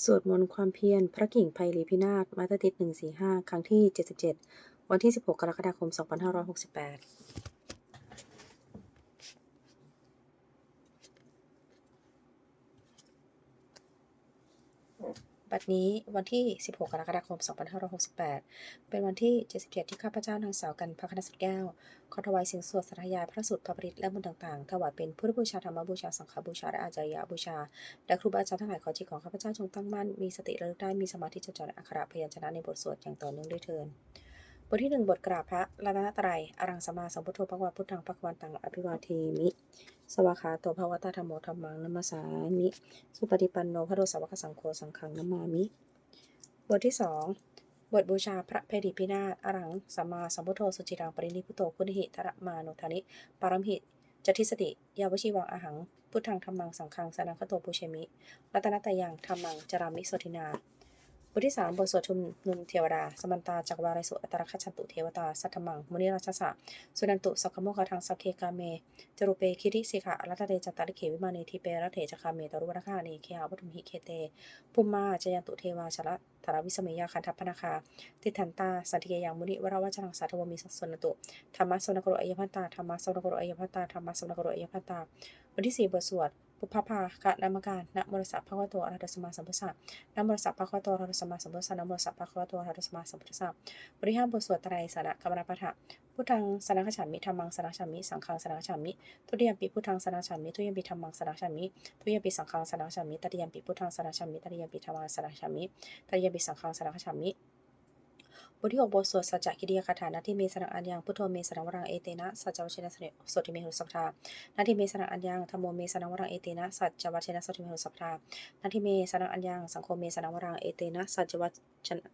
สวดมนต์ความเพียร พระกิ่งไพลีพินาศมาตรติด145 ครั้งที่ 77 วันที่ 16 กรกฎาคม 2568 บัดนี้วันที่ 16 กรกฎาคม 2568 เป็นวันที่ 77 ที่ข้าพเจ้านางสาวกันพระคณสุดแก้ว ขอถวายเสียงสวดสาธยายพระสุดพระปริตและมนต์ต่างๆ ถวายเป็นพุทธบูชาธรรมบูชา สังฆบูชา และอาจารยบูชา และครูบาอาจารย์ทั้งหลายขอจิตของข้าพเจ้าจงตั้งมั่น มีสติระลึกได้ มีสมาธิจดจ่อในอักขระพยัญชนะในบทสวดอย่างต่อเนื่องด้วยเทิน ทที่หนึ่งบทกราบพระรัตนตรัย อรังสมาสัมพุทโธภควาพุทธังภควันตังอภิวาเทมิ สวากขาโตภวตาธรรมโมธรรมังนัมสสามิ สุปฏิปันโนพระโดสาวกสังโฆสังฆังนัมมามิ บทที่สองบทบูชาพระเพดิพินาศอรังสมาสัมพุทโธสุจิรังปรินิพุโตพุทธิหิตระมานุธานิ ปารมหิจทิสติ ยาวชิวังอาหัง พุทธังธรรมังสังฆังสนังคโตปุเชมิ รัตนตยังธรรมังจรามิโสทินา บทที่สามบทสวดชุมนุมเทวดา สมันตาจักวาริสุอัตรคัจฉันตุเทวตา สัทธมัง มุนิราชสะสุนันตุสักขโมคทังสักเคกาเม จรุเปคิริสิกะรัตเดจตตาลิเขวิมานีทิเปรัตเถจคาเมตรุวนาคาเนเคหาวัตุมหิเคเตภุมมาจยันตุเทวาชละธารวิสเมยาคันทัพพนาคา ติทันตา สันติเกยังมุนิวราวจนังสัทวมีสัสนตุ ธรรมะสวนกโรอัยพันตา ธรรมะสวนกโรอัยพันตา ธรรมะสวนกโรอัยพันตา บทที่สี่บทสวด ปุพพาคะนามการนะมรสะภะคะวะโตอระหะสมาสัมพุทธัสสะนะมรสะภะคะวะโตอระหะสมาสัมพุทธัสสะนะมรสะภะคะวะโตอระหะสมาสัมพุทธัสสะบทที่ห้าบทสวดไตรสนะกรรมปะทะพุทธังสนังขฉามิธรรมังสนังขฉามิสังฆังสนังขฉามิทุติยมปิพุทธังสนังขฉามิทุติยมปิธรรมังสนังขฉามิทุติยมปิสังฆังสนังขฉามิตติยมปิพุทธังสนังขฉามิตติยมปิธรรมังสนังขฉามิตติยมปิสังฆังสนังขฉามิ บทที่หกบทสวดสัจจคิริยาคาถานาที่เมสนังอัญญังพุทโธเมสนังวรังเอเตนะสัจจวัชนะสนสติเมหุสัพทานาที่เมสนังอัญญังธรรมโมเมสนังวรังเอเตนะสัจจวัชนะสติเมหุสัพทานาที่เมสนังอัญญังสังโฆเมสนังวรังเอเตนะสัจจวัชนะ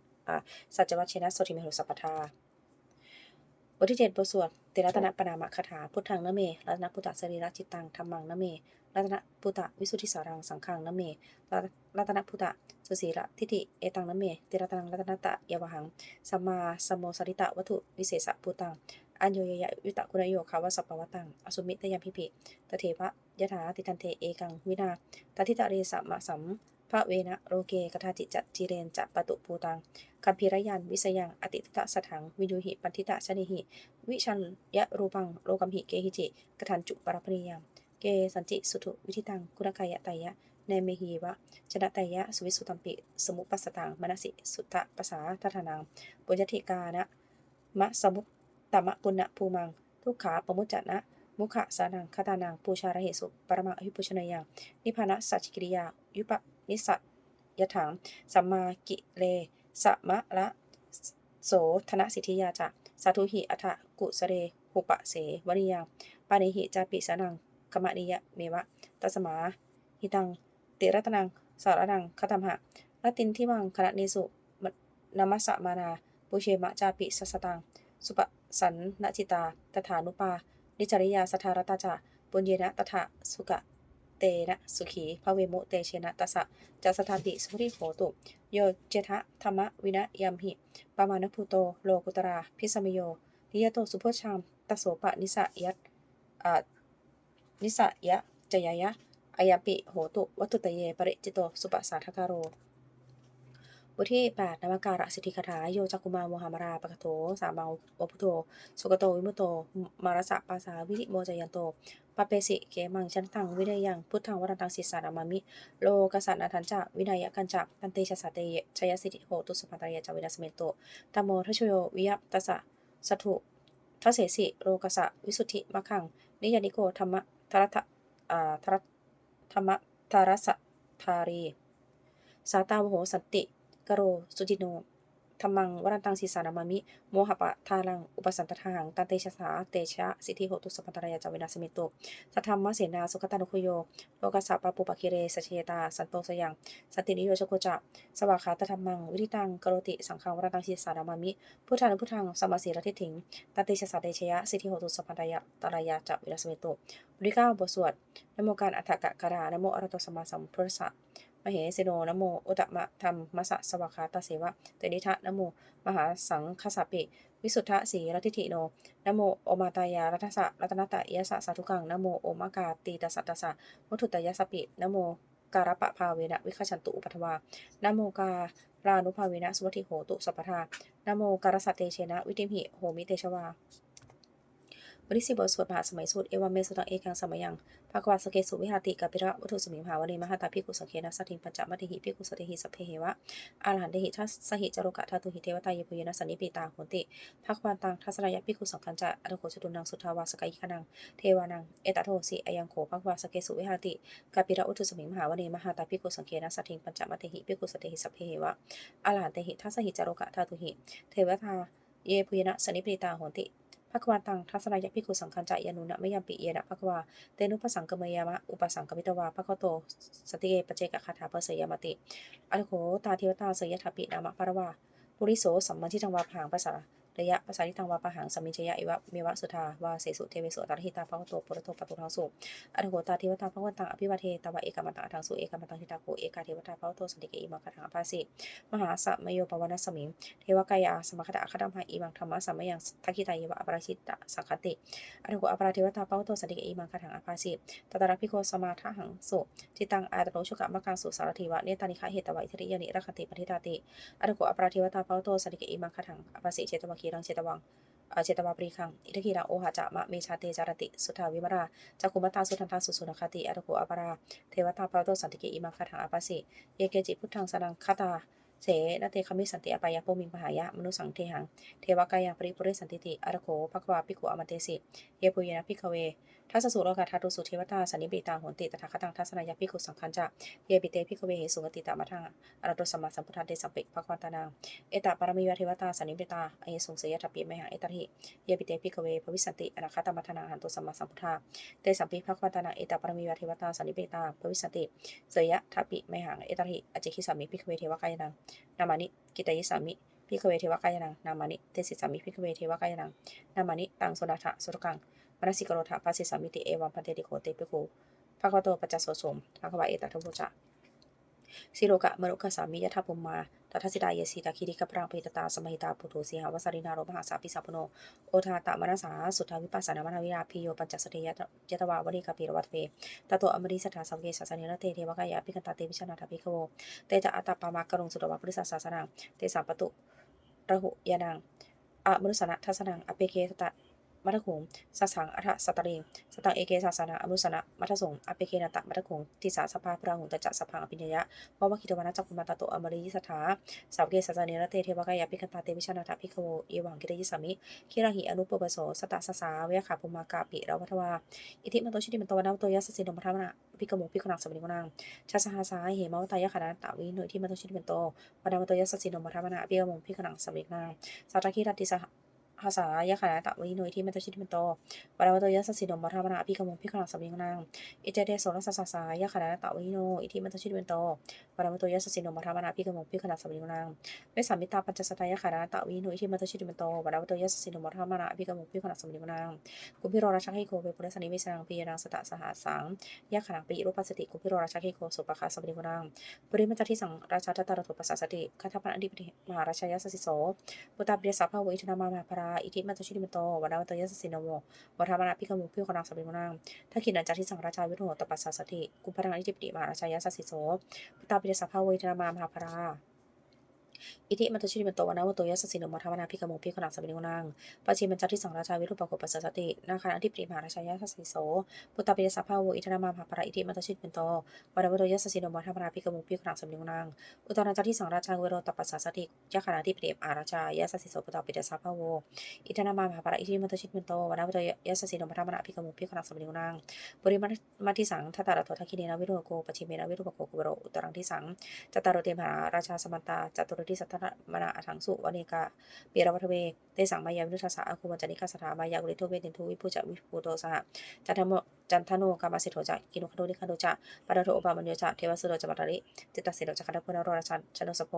สัจจวัชนะสติเมหุสัพทา บทที่เจ็ดบทสวดติรัตนปนามคาถา พุทธังนะเม รัตนพุทธสรีระจิตตังธรรมังนะเม รัตนพุทธวิสุทธิสารังสังฆังนะเม รัตนพุทธสุสีระทิฏฐิเอตังนะเมติรัตนังรัตนตะยวหังสัมมาสัมโมสริตะวัตถุวิเศษพุตัง อัญโยยยะยุตะกุณโยคาวะสัพพวตัง อสุมิตยามพิปิตเทวะยถาติตันเทเอกังวินาตทิตะเรสัมมะสัม พระเวนะโรเกกทาจิจัจิเรนจะปตุปูตังคัมภีรยัน วิสยัง อติตะสถัง วิยุหิ ปันทิตะชนิหิ วิชันยะรูปัง โลกัมหิเกหิจิกทันจุปรปริยามเกสันจิสุทุวิธิตังกุณกายะตยะเนเมหีวะชนะตยะสุวิสุตัมปิ สมุปัสตังมนสิสุตตะภาษาทัทานังปุญญติกานะมะสมุตตมะปุณณภูมัง ทุกขาปมุจจนะมุขะสานังคตานังปูชาระเหสุปรมาอภิปุชนยังนิพพานะสัจจกิริยายุป นิสัตยถังสัมมากิเลสมะละโสธนสิทธิยาจะสาธุหิอัฏฐกุสเรหุปะเสวริยังปานิหิจาปิสานังกมะนิยะเมวะตัสมาหิตังติรัตนังสารนังคตัมหะละตินที่วังคณะเนสุนามัสมานาปุเชมะจาปิสัสตัง สุปสันนจิตา ตถานุปา นิจริยาสทารตาจะปุญเยนะตถาสุกะ เตนะสุขีพระเวมุเตเชนะตัสสะจัสถาติสุริโหตุ โยเจทะธรรมวินะยัมหิปามานภูโตโลกุตราพิสมโยนิยโตสุโพชามตโสปะนิสะยัตนิสะยะจยยะอายปิโหตุวัตุตเยปริจิโตสุปสาทคาโรบทที่ 8นามการะสิทธิคาถาโยจักกุมารโมหามาราปะกโถสามังโอพุโตสุกโตวิมุโต มารสะปาสาวิริโมจยันโต ปะเปสิเกมังชันตังวิเนยังพุทธังวรันตังศิสานามามิ โลกสันนาทันจะวินัยกันจะตันเตชะสะเตยชยสิทธิโหตุสุภันตายะจาวินาสเมโตตัมโมทชโยวิยตัสสะสัทุทัเสสิโลกสะวิสุทธิมะขัง นิยานิโกธรรมะทรัตอ่าทรัตธรรมะทารสะทารี สาตาวโหสันติกโรสุจิโน ธรรมังวรันตังสีสานามามิ โมหะปะทารัง อุปสันตทาหังตันเตชะสาเตชะ สิทธิโหตุสัพพันตรายาจาวินาสเมตุสัทธรรมเสนา สุขตานุคุโย โลกัสสะปะปุปะคิเรสเชตา สันโตสยัง สันตินิโยชโกจะ สวากขาตธรรมัง วิริตังกโรติ สังฆังวรันตังสีสานามามิ พุทธานุพุทธังสมมาสีระทิถิง ตันเตชะสาเตชะ สิทธิโหตุสัพพันตรายาตรายาจาวินาสเมตุบริก้าบทสวดนโมการอัฏฐกะการานโมอรตสัมมาสัมพุทธัสะ เหสิโนนโมอุตมะธรรมมัสสะสวากขาตาเสวะเตนิทะนโมมหาสังคสปิ วิสุทธะสีรัติทิโนนโมโอมาตายารัตสะรัตนตะยะสะสาธุกังนโมโอมากาตีตสะตสะวัตุตยสปินโมการปะภาเวนะวิคชันตุอุปัทวานะโมการานุภาเวนะสุวัติโหตุสัพพทานะโมการสัตเตเชนะ วิติมหิโหมิเตชวา วันที่สิบสวดมหาสมัยสูตรเอวามเมสุตังเอกังสมัยยังภาควาสเกสุวิหาติกาปิระวัตถุสมิงมหาวณีมหาตาพิกุสเคนะสัตถิงปัญจมัติหิพิกุสเตหิสัพเพเหวะอาหันเดหิทัสสหิจโรกะทาตุหิเทวตายปุยนะสันิปิตาโหติภาควานตังทัสรายพิกุสังคัญจะอนุโคจตุนังสุทาวาสกายิคนังเทวานังเอตโทสิอายังโขภาควาสเกสุวิหาติกาปิระวัตถุสมิงมหาวณีมหาตาพิกุสังเคนะสัตถิงปัญจมัติหิพิกุสเตหิสัพเพเหวะอาหันเดหิทัสสหิจโรกะทาตุหิเทวตาเยปุยนะสันนิปิตาโหติ ภควาตังทัศนายพิคุสังคัญจายานุนะไม่ยมปีเยนะภควาเตนุปสังกมยามะอุปสังกมิตวาภควโตสติเอปเจกคาถาเปเสยามติอรโคตาเทวตาเสยทัปปินามะปารวาปุริโสสัมมันทิทังวาผางภาษา ระยะภาษาทิทังวาปะหังสัมมิชยะอิวะเมวะสุธาวาเสสุเทเวสุตารหิตาภควโตปุรโตปตุทังสุอรโคตาเทวตาภควันตังอภิวาเทตวะเอกมัตตังทังสุเอกมัตตังทิตาโกเอกาเทวตาภควโตสันติเกอิมังคาถังภาสิมหาสัมโยปวนาสมิงเทวกายาสมคตะคตมหาอีมังธรรมะสัมมยังทักขิตายวะอปราชิตะสังคติอรโกอปราเทวตาเป้าโตสันติเกอีมังคถังภาสิตตระพิโกสมาทหังสุจิตังอาตโนชุกะมะกังสุสารทิวะเนตานิคะเหตตวะอิทริยานิรัคติปฏิตาติอรโกอปราเทวตาเป้าโตสันติเกอีมังคถังภาสิเจตวะคีรังเชตวังเจตวาปรีคัง อิทธิรังโอหะจะมะเมชาเตจารติ สุทาวิมราจักคุมตาสุทันตาสุสุนคติอรโกอปรา เทวตาเป้าโตสันติเกอิมาคาถังอปัสสิ เยเกจิพุทธังสนังคตา เสนเตคมิสันติอปายะโปมิงปหายะ มนุสังเทหัง เทวกายังปริปุเรสันติติอรโคภควาปิกุอมเตสิ เยปุยนะพิกเว ทัสสุโลกาทาตุสุเทวตาสันนิบิตาโหนติตถาคตังทัศนายพิกุสังคัญจะเยปิเตพิกเวเหสุกติตามาทังอรตุสัมมาสัมพุทธเตสัมปิภควาตานังเอตปารมีวเทวตาสันนิบิตาอเยสุงเสยทัปปิไมหังเอตหิเยปิเตพิกเวภวิสันติอนาคตมัทนาหันตุสัมมาสัมพุทธาเตสัมปิภควาตานังเอตปารมีวเทวตาสันนิบิตาภวิสันติเสยทัปปิไมหังเอตหิอจิคิสามิพิกเวเทวกายนังนามานิกิตยิสามิพิกเวเทวกายนังนามานิเตสิสามิพิกเวเทวกายนังนามานิตังโสดาทะสุรกัง มนสิกโรธาปัสสิสามิติเอวัมพันเตติโคเตปิโกภะคะวะโตปัจจโสสมภะคะวะเอตทัพพุจะสิโลกะมรุกะสามิยะทัพพุมมาตัทสิตาเยสีตาคิริกะปรางปิตตาสมัยตาปุโตสีหาวสารินาโรมหาสาปิสัพโน โอทาตะมนัสสาสุทธาวิปัสสนามนาวิราพิโยปัญจสติยะยะตวาวริกาปิรวัตเวตโตอมริสัทธาสังเกสัสเนระเตเทวกายะปิกันตาเตวิชนาทาภิกขโว เตจะอัตตปามากรุงสุตวะปริสัสสาสนังเตสัมปตุระหุยานังอะมนุสนะทัสนังอเปเกตตะ มัทคุงสัสังอัฏสัตตริงสตังเอเกสาสนาอนุสนะมัทสงอเปเกนตะมัทคุงทิสาสภาพระหุงตจัสพังอภิญญะวาวคิตวานะจักกุมาตโตอมริยิสถาสาวเกสัสเนรเตเทวกายะปิกันตาเตวิชนาทาภิกขโวเอวังกิรยิสามิคิราหิอนุปปโสสตสสาเวขาภุมากาปิระวัทวาอิทิมันโตชิติมันโตวนาโตยัสสินมทามนะพิกโมพิกนังสมนิกนังชาสหาสาเหมาวตายะขนาตาวิหนุที่มันโตชิติมันโตวนามันโตยัสสินมทามนะพิกโมพิกนังสมนิกนังสัตตคิรัติสห ภาษายะขณะตะวินุยที่มันจะชิดมันโตวราวโตยะสสินมบัทมนาพิกมุพิขลังสมิงนางอิเจเดโสรสสสายะขณะตะวินุอิที่มันจะชิดมันโตวราวโตยะสสินมบัทมนาพิกมุพิขลังสมิงนางเวสามิตาปัญจสตายะขณะตะวินุยที่มันจะชิดมันโตวราวโตยะสสินมบัทมนาพิกมุพิขลังสมิงนางกุพิโรราชให้โกเวปุระสนิวิสังปีนังสตะสหัสสังยะขณะปีรูปัสติกุพิโรราชให้โกสุปคาสมิงนางปุริมัจจที่สังราชาตตารถุปัสสติคาถาปันอธิปติมหาราชยะสสิโสปุตตาเปรียสาภาวิชนามามาพราอิทิมันจะชิริมโตวันนาวันตยสสินโมวัฒมนาพิกมุพิคนังสัมปิมนังถ้าขินันจากที่สังราชาวิโรตปัสสสติกุพรังอิทิปติมหาราชายะสสิโสปุตตาปิเดสภาวิธนามามหาภรา อิทิมันตชิริมันโตวนาวัตยสสินมัทวนาพิกโมพิขนังสมิงนางปัจฉิมจัตที่สังราชาวิรุปโกปัสสตินาคาอธิปริมหาราชายะสสิโสปุตตาปริสัพพาวอิทนามามหาปราอิทิมันตชิริมันโตวันาวัตยสสินมัทวนาพิกโมพิขนังสมิงนางอุตรจัตที่สังราชาวิโรตปัสสติยะคาอธิปริมหาราชายะสสิโสปุตตาปริสัพพาวอิทนามามหาปราอิทิมันตชิริมันโตวันาวัตยสสินมัทวนาพิกโมพิขนังสมิงนางปริมาทิสังทัตตาระโททักขิเนนะวิโรโกปัจฉิเมนะวิรุปโกกุโรอุตรังที่สังจตารโรเตมหาราชาสมันตาจตุรทิสัทธมนาอัถังสุวเนกาเปียรวัทเวเตสังมายาวิรุชาสาอาคุมจานิกาสถามายากุริโทเวตินทุวิภูจวิภูโตสหจันทโมจันทโนกามาสิโทจะกินุคโนนิคโนจะปาราโทอบามัญโยจะเทวสุโรจะมัตริจิตตสิโรจะคันธพุนโรรชันชนสโพ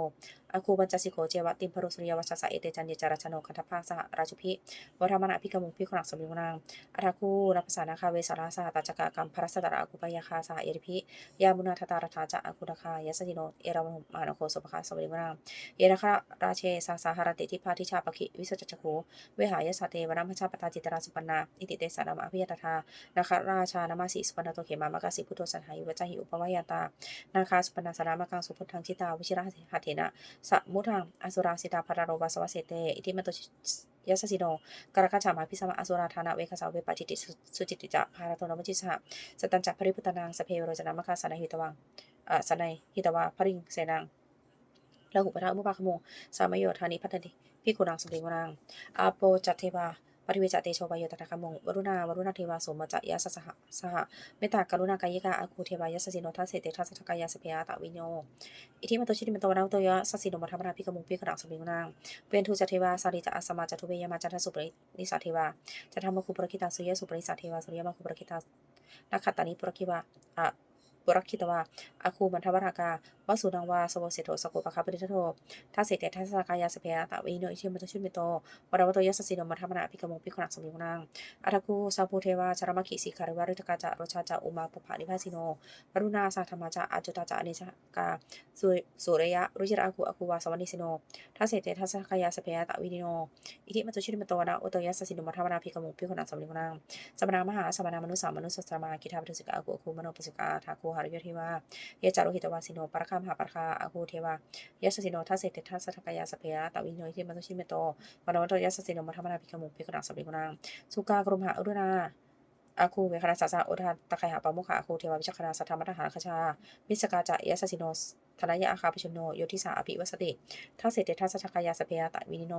อาคูบัญจสิโกเจวะติมพรุสุริยวัชสะเอเตจันเยจาราชโนคันธภาสหราชุพิวรามนาพิกมุพิขนักสมิงนางอาราคูนัพสานาคาเวสาราสหตัจกกรรมพระสตระอากุปยาคาสหเอริพิยามุนาทตารถาจะอากุนาคายสติโนเอรามุมานโคสุปคาสมิงนางเยนะคราราเชสาสาหารติทิพาทิชาปคิวิสจัจโคเวหายสาเตวนัมพชาปตาจิตราสุปนาอิติเตสานามอภิยตถานาคราชานามาสีสุปนาโตเขมามกาสิพุทโธสันหายุวจหิอุปวายตา นาคาสุปนาสารามกังสุพุทธังชิตาวิชิระหัตเถนะสมุทังอสุราสิตาภารโรวาสวเสเตอิทิมโตยัสสิโนกรกชามาพิสมาอสุราธานะเวคสาวเวปจิติสุจิติจะภารโตนมจิสหสตันจักปริพุตนางสเพโรจนามคาสนหิตวังอ่สนัยหิตวาพริงเสนาง ละหุปทะมุปาคโม สามโยธานิพัฒนิพิกุนังสมเด็จวรางอาโปจัตเทวาปริเวจเตโชบายตถาคมงวรุณาวรุณเทวาสมจยสสหสหเมตตากรุณากายิกาอาคูเทวายสสิโนทัสเสเตทัสสกายาสเปียตวิโนอิทิมโตชิติมโตนาวโตยะสสิโนมัทมนาพิกมุงพิกรังสมเด็จวรางเวนทูจเทวาสาริจอาสมาจตุเวยามาจันทสุปรินิสาเทวาจะทำมคุปรคิตาสุยสุปริสาเทวาสุริยมคุปรคิตานักขัตตานิปรคิวาอะ ปุรคิตวาอาคูมันทวรากาวสุนังวาสวเสโตสกุปะคาปริทโททัสเสเตทัสกายาสเปียตวิโนอิทิมโตชิติมโตวราวโตยะสัสสิโนมัทมนาพิกมงพิกรังสมเด็จวรางอัตกูสาภูเทวาชารมคิสีคาริวาริตกาจะโรชาจะอุมาปุภานิพาสิโนปรุณาสาธรรมาจะอาจุตาจะอเนชกาสุสุรยะรุจิระกูอกูวาสวันิสิโนทัสเสเตทัสกายาสเปียตวิโนอิทิมันตุชิริมโตนะอุตยะสสิโนมัทวนาพิกมุพิกนังสมนิมนังสมนามหาสมนามนุสามนุสสมากิทาปตุสิกาอกูอกูมโนปสิกาทาคูหาริยเทวาเยจารุหิตวาสิโนปรคามหาปรคาอคูเทวายะสสิโนทัสเสเตทัสกายาสเพยะตวินโนอิทิมัตุชิเมโตปนวัตยะสสิโนมัทมนาภิกมุพิกนังสัมปิกนังสุกากรมหาอุรุณาอาคูเวคณาสาสาอุทานตะไคหาปามุขะอาคูเทวาวิชคณาสัทธรรมทหารคชามิสกาจะยะสสิโน ธนายะอาคาปิชโนโยทิสาอภิวัสติทัสเสตทัสสกายาสเปียตะวินิโน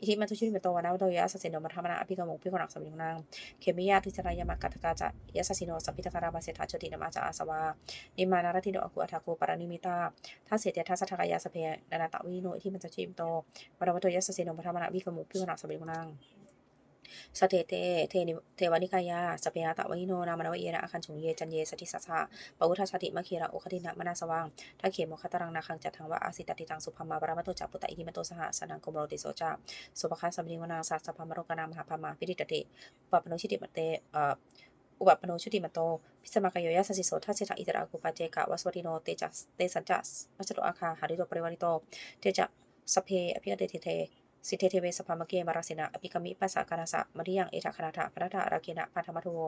อิทิมัตุชิมิโตวานาวโตยะสสิโนมัทมนาอภิกมุพิกนักสมิงนางเคมิยาทิสรายามักกัตกาจะยะสสิโนสัมพิตการามาเสถาจตินามาจาอาสวา นิมานารติโนอกุอัฐาโกปารานิมิตาทัสเสตทัสสกายาสเปียนานาตวินิโนอิทิมัตุชิมิโตวานาวโตยะสสิโนมัทมนาอภิกมุพิกนักสมิงนาง สเตเตเทนิเทวานิกายาสเปียตะวิโนนามนวเยนะอาคันฉุงเยจันเยสติสัสะปวุทชาติมะเคระโอคตินะมนาสว่างทักเขมโคตรังนาคังจัตทังวะอาสิตติตังสุภามาปรามโตจัปุตตะอิทิมโตสหสนังกุมโรติโสจาสุปคาสัมนิวนาสัสสะพามโรกนามหาพามาพิริตติปปโนชิติมเตอ่ออุปปโนชุติมโต พิสมากายยะสสิโสทัสสิทาอิตรากุปาเจกะวัสวติโนเตจัสเตสัจจัสมัจจุอาคาหาริโตปริวาริโตเตจะสเพอภิเดติเท สิเทเทเวสภามเกมารสินะอภิกมิปัสสะกานาสะมริยังเอธะคณาถะพระธาราเกณะพัทธมัทโว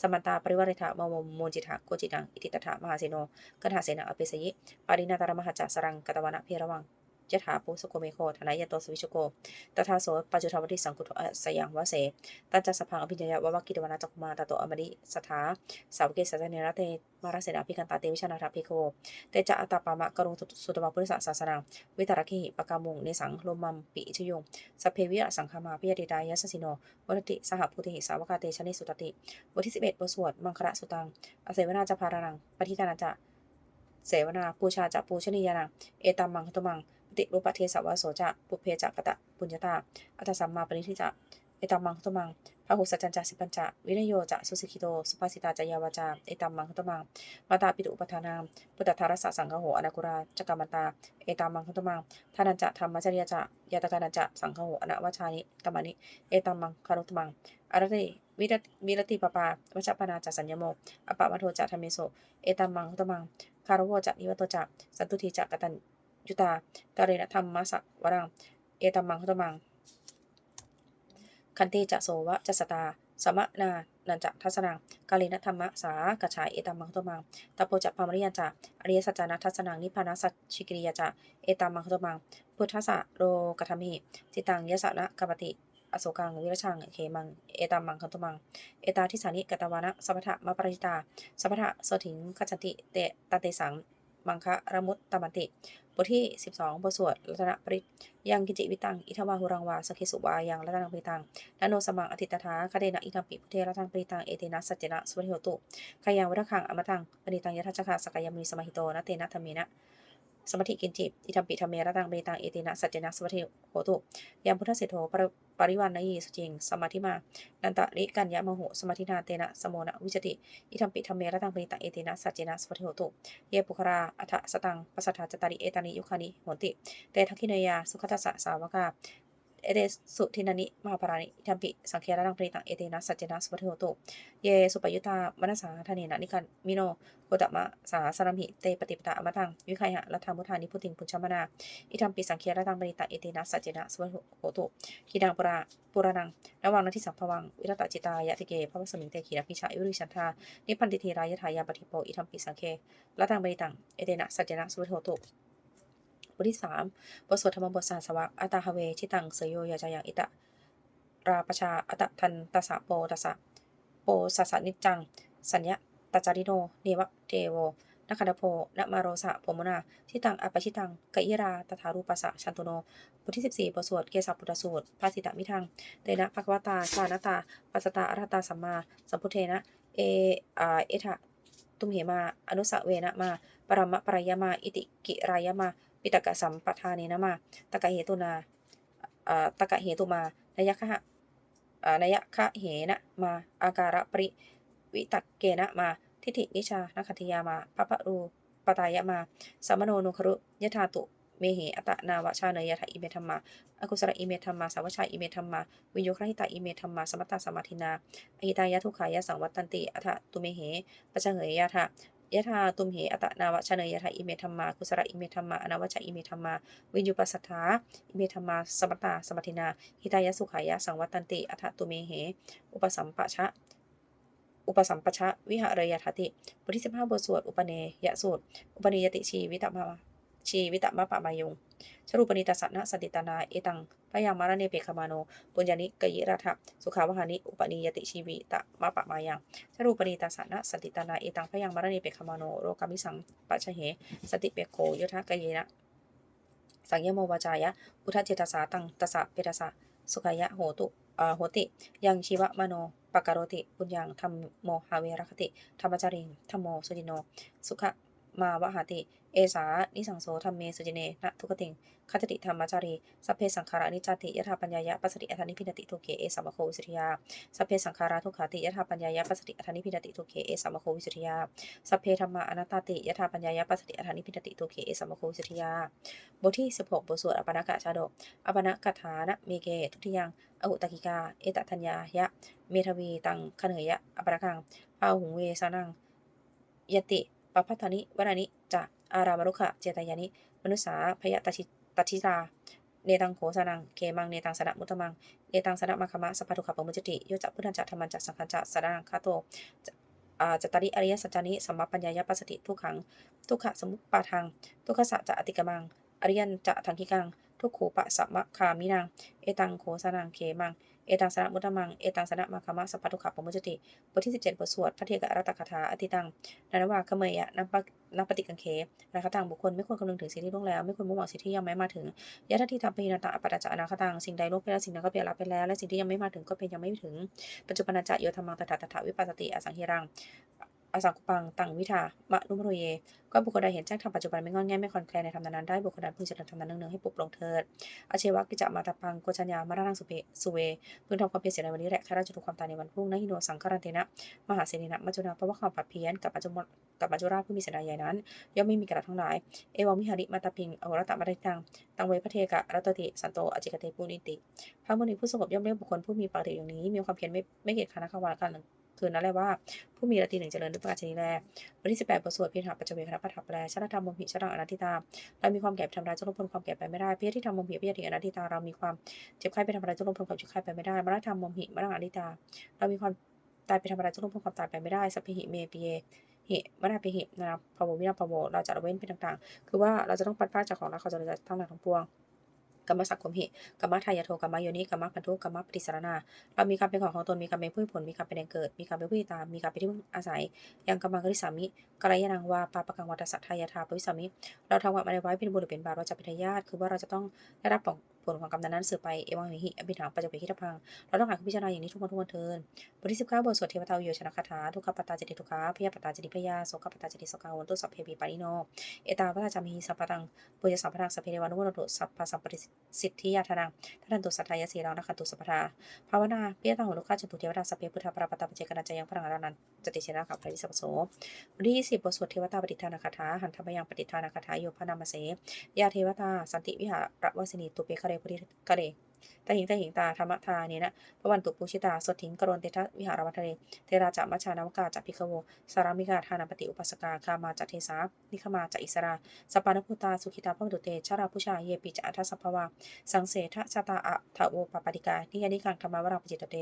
สมันตาปริวาริธะมโมโมจิตะโกจิตังอิติตถะมหาเสโนกันหาเสนะอภิสยิปารินาตารมหจัสรังกตวนะเพรวัง ยถาปุสโกเมโคทนายโตสวิชโกตถาโสปัจจุทาวติสังกุตสยังวเสตันจัสพังอภิญญาวะกิตวนาจักมาตโตอมริสถาสาวเกสัจเนรเตมารเสนาภิกันตาเตวิชนาทาภิโคเตจะอัตตปามะกรุงสุตมะพุทธศาสนาวิตารคิหิปกามุงในสังลมัมปิชยุงสเพวิสังคามาพิยติดายสสิโนวัติสหพุทธิสาวกาเตชนิสุตติบทที่11บเอ็ดบทสวดมังคระสุตังอเสวนาจะพารังปฏิทานาจะเสวนาปูชาจะปูชนียานังเอตัมมังตุมัง ติรูปเทสวะโสจะปุเพจะกะตะปุญญาตาอัตสัมมาปริทิจะเอตัมมังตุมังพหุสัจจันจะสิปัญจะวินโยจะสุสิกิโตสุภาสิตาจยาวาจาเอตัมมังตุมังมาตาปิตุอุปทานามพุทธทารสสังฆโหอนากุราจกรรมันตาเอตัมมังตุมังทานันจะธรรมจริยจะยาตกานันจะสังฆโหอนาวชานิกัมมานิเอตัมมังคารุตมังอารติวิรวิรติปปาวัชปนาจะสัญญโมอปะวัโทจะธรรมโสเอตัมมังตุมังคารวจะนิวัตจะสันตุทีจะกตัน ยุตาการณธรรมมาสวรัง เอตัมมังตุมัง คันติจะโสวะจะสตา สมะนานันจะทัศนังกาลินธรรมะสากระชายเอตัมมังตุมังตะโพจะปามริยันจะอริยสัจจานัทัศนังนิพพานัสชิกิริยจะเอตัมมังตุมัง พุทธะโรกธรรมิจิตังยะสะนะกปติอโศกังวิรชังเขมัง เอตัมมังคันตุมัง เอตาทิสานิกตวานะสัพพะมะปริตาสัพพะโสถิงกัจจติเตตเตสัง มังคะระมุตตมันติ บทที่ 12 บทสวดรัตนปริยังกิจิวิตัง อิทวาหุรังวาสกิสุวา ยังรัตนังปริตังนโนสมังอธิตถาคเดนะอิทัมปิพุเทรัตังปริตัง เอเตนะสัจเจนะสุริโหตุขยังวรคังอมตังปณิตังยทัชคาสกายมิสมหิโตนะเตนะธรรมีนะ สมัติกินจิอิทัมปิธรรมเมรตังเบตังเอตินะสัจเจนะสวัติโหตุยามพุทธเศถโธปริวันนยีสุจิง สมาธิมา นันตะริกัญญามโหสมาธินาเตนะสมโมนะวิจติอิทัมปิธรรมเมรตังเบตังเอตินะสัจเจนะสวัติโหตุเยปุคราอัฏฐสตังปัสสัทธาจตาริเอตานิยุคานิโหติ เตทักขิเนยาสุขทัสสะสาวกา เอเดสุทินานิมหาปรานิทัมปิสังเครารังปริตังเอเตนะสัจเจนะสุปฏิโหตุเยสุปยุตามนัสสาทาเนนะนิกันมิโนโกตมะสาสรัมหิเตปฏิปตะอมตังวิคัยหะรัฐามุทานิพุติงปุญชมนาอิทัมปิสังเครารังปริตังเอเตนะสัจเจนะสุปฏิโหตุทีดังปุระปุระนังระวังนาทิสังภวังวิรตจิตายะติเกพระวสมิงเตขีรพิชายุริชันทานิพันติเทรายทายาปฏิโปอิทัมปิสังเครัตังปริตังเอเตนะสัจเจนะสุปฏิโหตุ บทที่สามบทสวดธรรมบทสาสวะอัตาฮเว ชิตัง เสยโยยาจายังอิตะ ราปชาอัตทันตสะโปตสะโปสัสนิจัง สัญญาตจาริโน เนวะเทโวนัคดโพนมาโรสะโพมนาทิตังอปชิตังกะยิรา ตถารูปัสสะชันตุโน บทที่ 14 บทสวด เกสปุตสูตร ภาสิตามิทัง เตนะภควตาชานตา ปัสตาอรตาสัมมา สัมพุเทนะ เออาเอทะ ตุมเหมา อนุสเวนะมา ปรมะปรายมา อิติกิรายมา ปิตกะสัมปทาเนนะมาตกะเหตุนาอ่าตกะเหตุมานยคะอ่านยคะเหนะมาอาการะปริวิตักเกนะมาทิฏฐินิชานัคติยามาปะปะรูปตายะมาสัมโนนุครุยะธาตุเมเหอตนาวชาเนยะทะอิเมธรรมาอกุศลอิเมธรรมาสาวชาอิเมธรรมาวิโยครหิตาอิเมธรรมาสมัตตาสมาธินาอหิตายะทุขายะสังวัตตันติอัฏฐตุเมเหปัจจเหยยะทะ ยะธาตุมเหอัตนาวชเนยะธาอิเมธรรมากุสระอิเมธรรมาอนาวชะอิเมธรรมา วิญญูปัสสถาอิเมธรรมาสมัตตาสมัตินาหิตายสุขายะสังวัตตันติอัฏตุเมเห อุปสัมปะชะ อุปสัมปชะ วิหารยทัติบทที่สิบห้าบทสวดอุปเนยสูตร อุปนิยติชีวิตมาชีวิตมะปะมายุง ชรูปนิตาสนะสติตานา เอตังพยังมารเนเปคมาโนปุญญานิกยิรัฐสุขาวหานิ อุปนิยติชีวิตะมะปะมายังชรูปนิตาสนะสติตานา เอตังพยังมารเนเปคมาโนโรกามิสังปัจเห สติเปโกยทะกเยนะ สังยโมวาจายะ อุทธเจตสาตังตสะเปตสะสุขายะโหตุอ่าโหติ ยังชีวะมโนปกโรติปุญญังธรรมโมหาเวรคติ ธรรมจริงธรรมโมสุจิโน สุข มาวหาติ เอสา นิสังโสธรรมเมสุจิเนนะทุกติงคัตติธรรมจารี สัพเพสังขารานิจติยถาปัญญายะปัสสติอัฏฐานิพินติทุเกเอสัมมโควิสุทธิยา สัพเพสังขาราทุกขาติยถาปัญญายะปัสสติอัฏฐานิพินติทุเกเอสัมมโควิสุทธิยา สัพเพธรรมาอนัตตติยถาปัญญายะปัสสติอัฏฐานิพินติทุเกเอสัมมโควิสุทธิยา บทที่ 16 บทสวดอปนกะชาดกอปนกถานะเมเกทุติยังอหุตกิกา เอตทัญญายะ เมทวีตังคเนยะอปรกังพาหุงเวสานังยติ ปพัทธานิวรานิจะอารามรุขะเจตยานิ มนุษาพยตชิตชิราเนตังโขสนังเกมังเนตังสนะมุตมังเนตังสนะมัคคะมะสัพพทุขะปมุจติโยจะพุทธันจะธรรมันจะสังฆันจะสระนังคาโตจตาริอริยสัจจานิสัมมาปัญญายปัสสติทุกขัง ทุกขสมุปปาทัง ทุกขสัจจะอติกมัง อริยันจะทังคิกัง ทุกขูปะสัมมะคามินัง เอตังโขสนังเขมัง เอตังสนะมุตตมัง เอตังสนะมัคคะมะสัพพทุขะปมุจติ บทที่ 17 บทสวด พระเทกะรัตคาถาอติตังนันวาคเมยะนัปนับปฏิกังเคนาคตังบุคคลไม่ควรคำนึงถึงสิ่งที่ล่วงแล้ว ไม่ควรมุ่งหวังสิ่งที่ยังไม่มาถึงยะทัตถิธรรมปีนาตะอปัตจานาคตัง สิ่งใดล่วงไปแล้วสิ่งนั้นก็เปลี่ยนลับไปแล้ว และสิ่งที่ยังไม่มาถึงก็เป็นยังไม่ถึง ปัจจุบันจะโยธรรมังตถาตถาวิปัสสติอสังหิรัง อสังคุปังตังวิทามะนุมโรเย ก็บุคคลใดเห็นแจ้งธรรมปัจจุบันไม่งอนแง่ไม่คอนแคลนในธรรมนั้นได้บุคคลนั้นพึงเจริญธรรมนั้นเนืองๆให้ปลุกปลงเถิดอาเชวะกิจมาตาปังโกชัญญามารานังสุเปสุเวพึงทำความเพียรเสียในวันนี้แหละข้าราชทุกความตายในวันพรุ่งนะฮิโนสังคารันเตนะมหาเสนินะมัจจุนาเพราะว่าความปัดเพี้ยนกับปัจจุบันกับมัจจุราชผู้มีเสนาใหญ่นั้น ย่อมไม่มีกระทั้งหลาย เอวังมิหาริมาตาปิงอวรตะมาริตังตังเวพระเทกะรัตติสันโตอจิกเตปุนิติพระมุนีผู้สงบย่อมเรียกบุคคลผู้มีปกติอย่างนี้ มีความเพียรไม่ไม่เกียจคร้านขวานกัน คืนนั้นแหละว่า ผู้มีรติหนึ่งเจริญด้วยประการชนิดแลวันที่18บแปดบทสวดเพิธาปัจจเวคณะปัฏฐาแปลชาติธรรมมหิชาติอนัตติตาเรามีความแก่ทำลายจนลดพ้นความแก่ไปไม่ได้เพียรที่ทำมหิพิยติอนัตติตาเรามีความเจ็บไข้ไปทำลายจนลดพ้นความเจ็บไข้ไปไม่ได้มรณะธรรมมหิมรณะอนิตา เรามีความตายไปทำลายจนลดพ้นความตายไปไม่ได้สัพพิหิเมปิเยหิมนาปิหินะครับพาววินาพาวเราจะละเว้นเป็นต่างๆ คือว่าเราจะต้องปัดป้าจากของเราเขาจะทั้งหลายทั้งปวง กรรมสักขมหิกรรมทายาโทกรรมโยนิกรรมพันธุกรรมปฏิสารนา เรามีกรรมเป็นของของตน มีกรรมเป็นผู้ผล มีกรรมเป็นแดงเกิด มีกรรมเป็นผู้ตาม มีกรรมเป็นที่พึ่งอาศัย ยังกรรมังกริสามิกรายนังวาปาปกังวัตสัทธายาทาปวิสามิ เราทำกรรมาในไว้เป็นบุตรเป็นบาปเราจะเป็นทายาทคือว่าเราจะต้องได้รับผลผลของกรรมนั้นสืบไปเอวังหิหิอภิถังปัจจเปกิทพังเราต้องหาคุณพิจารณาอย่างนี้ทุกวันทุกวันเทินบทที่19บเก้าบทสวดเทวตาโยชนะคาถาทุกขปตาจติทุกขาพยาปตาจติพยาโสกปตาจติโสกาวันตุสัพเพปีปานิโนเอตาพัตจามิหิสัพพังปุญญสัมปทังสัพเพเทวานุโมโนตุสัพพสัมปติสิทธิยาธนังทันตุสัทธายสีรังนักขันตุสัพพทาภาวนาเปียตังหุลุกาจตุเทวดาสัพเพพุทธปราปตาปเจกนัจยังพลังอรันันจติเชนะขับพระวิสัพโสวันที่20บบทสวดเทวตาปฏิทานาคาถาหันธรรมยังปฏิทานาคาถาโยพนามเสยาเทวตาสันติวิหารวสินีตุเปคเรปุริคะเรตาหิงตาหิงตาธรรมทาเนนะพระวันตุปูชิตาสดถิงกรณเตทะวิหารวัทะเลเทราจะมัชชานวกาจะพิคโวสารามิกาทานปฏิอุปัสกาคามาจะเทสานิคมาจะอิสราสปานพุตาสุขิตาพระตุเตชาราพุชาเยปิจะอัสภวาสังเสทะชาตาอะทะโวปปาติกานิยานิกังธรรมวราปจิตเต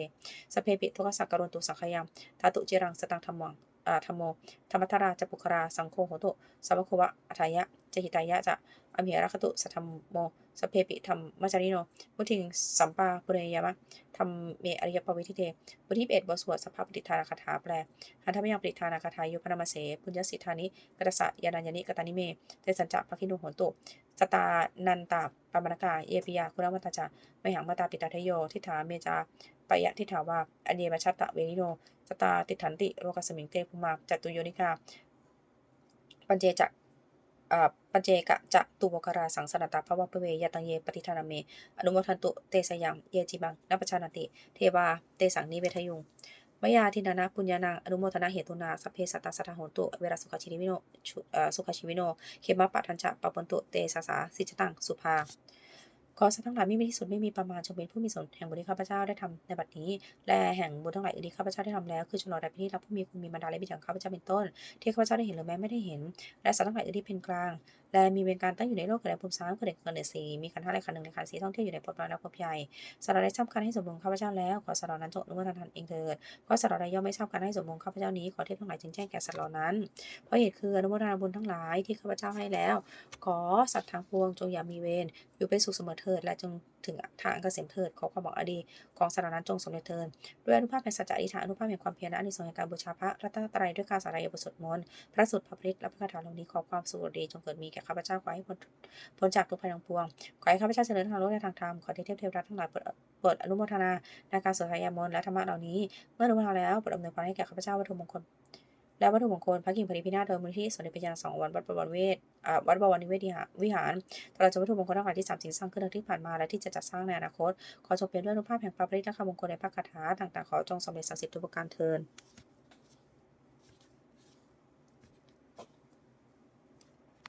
สเพปิทุกสักกรณตุสังขยามทาตุเจรังสตังธรรมัง อาธรรมโม ธรรมทราจะปุครา สังโฆโหตุสัพพควะอัทายะจะหิตายะจะอมิหรัคตุสัทธรรมโมสเพปิธรรมมัจจาริโน มุทิงสัมปาปุเรยามะธรรมเมอริยปวิทิเตบทที่11บทสวดสภาพปฏิทานาคาถาแปลหันธรรมยังปฏิทานาคาถายุพนามเสปุญญสิทธานิกตสะยานัญญนิกตานิเมเตสัญจะภคินุโหนตุสตานันตาปามนกาเยปิยาคุณวัตาจาไมหังมาตาปิตาทโยทิฏฐาเมจาปยะทิฏฐาวาอันเยมชัตตะเวนิโน สตาติถันติโลกสมิงเตภุมาจตุโยนิกาปัญเจจะปัญเจกะจะตุโมกราสังสนตาภวะปเว ยตังเยปฏิทานเม อนุโมทันตุเตสยัง เยจิบังนัปชานติ เทวา เตสังนิเวทยุงมยาทินานะปุญญานังอนุโมทนาเหตุนาสัพเพสัตตาสัทธาโหนตุ เวรสุขชิวิโนสุขชิวิโน เขมะปะทัญจะปะปนตุ เตสาสาสิจตัง สุภา ขอสัตว์ทั้งหลายไม่มีที่สุดไม่มีประมาณจงเป็นผู้มีส่วนแห่งบุญที่ข้าพเจ้าได้ทำในบัดนี้ และแห่งบุญทั้งหลายอื่นที่ข้าพเจ้าได้ทำแล้วคือชนเราได้พิธีรับผู้มีคุณมีบรรดาและบิดาของข้าพเจ้าเป็นต้น ที่ข้าพเจ้าได้เห็นหรือแม้ไม่ได้เห็น และสัตว์ทั้งหลายอื่นที่เป็นกลาง และมีเวรการตั้งอยู่ในโลกเกิดในภูมิสามเกิดในเกิดในสีมีขันธ์ห้าและขันธ์หนึ่งในขันธ์สีท่องเที่ยวอยู่ในภพน้อยและภพใหญ่สัตว์เราได้ทราบการให้สมบูรณ์ข้าพเจ้าแล้วขอสัตว์เหล่านั้นจงอนุโมทนาเองเถิดเพราะสัตว์เราได้ย่อมไม่ทราบการให้สมบูรณ์ข้าพเจ้านี้ขอเทพทั้งหลายจึงแจ้งแก่สัตว์เหล่านั้น เพราะเหตุคืออนุโมทนาบุญทั้งหลายที่ข้าพเจ้าให้แล้ว ขอสัตว์ทั้งปวงจงอย่ามีเวรอยู่เป็นสุขเสมอเถิดและจงถึงทางอันเกษมเถิดขอความหวังอดีของสัตว์เหล่านั้นจงสำเร็จเถิดด้วยอนุภาพแห่งสัจจะอธิษฐานอนุภาพแห่งความเพียรและอนิสงส์แห่งการบูชาพระรัตนตรัยด้วยการสาธยายบทสวดมนต์พระสุดพระพริตและพระคาถาเหล่านี้ขอความสุขดีจงเกิดมีแก่ข้าพเจ้าขอให้พ้นจากทุกภัยทั้งปวงขอให้ข้าพเจ้าเจริญทางโลกและทางธรรมขอเทพเทพรัตน์ทั้งหลายโปรดโปรดอนุโมทนาในการสวดทายามนและธรรมะเหล่านี้ เมื่ออนุโมทนาแล้วโปรดอำนวยพรให้แก่ข้าพเจ้าวัตถุมงคล และวัตถุมงคลพระกิ่งพริพินาศโดยมูลที่สมเด็จพระยาณสองวันวัดบวรเวทอ่าวัดบวรนิเวศวิหารตลอดจนวัตถุมงคลทั้งหลายที่สามสิ่งสร้างขึ้นในที่ผ่านมาและที่จะจัดสร้างในอนาคต ขอจงเป็นด้วยรูปภาพแห่งพระปริตและคำมงคลในพระคาถาต่างๆขอจงสำเร็จศักดิ์สิทธิ์ทุกประการเทิน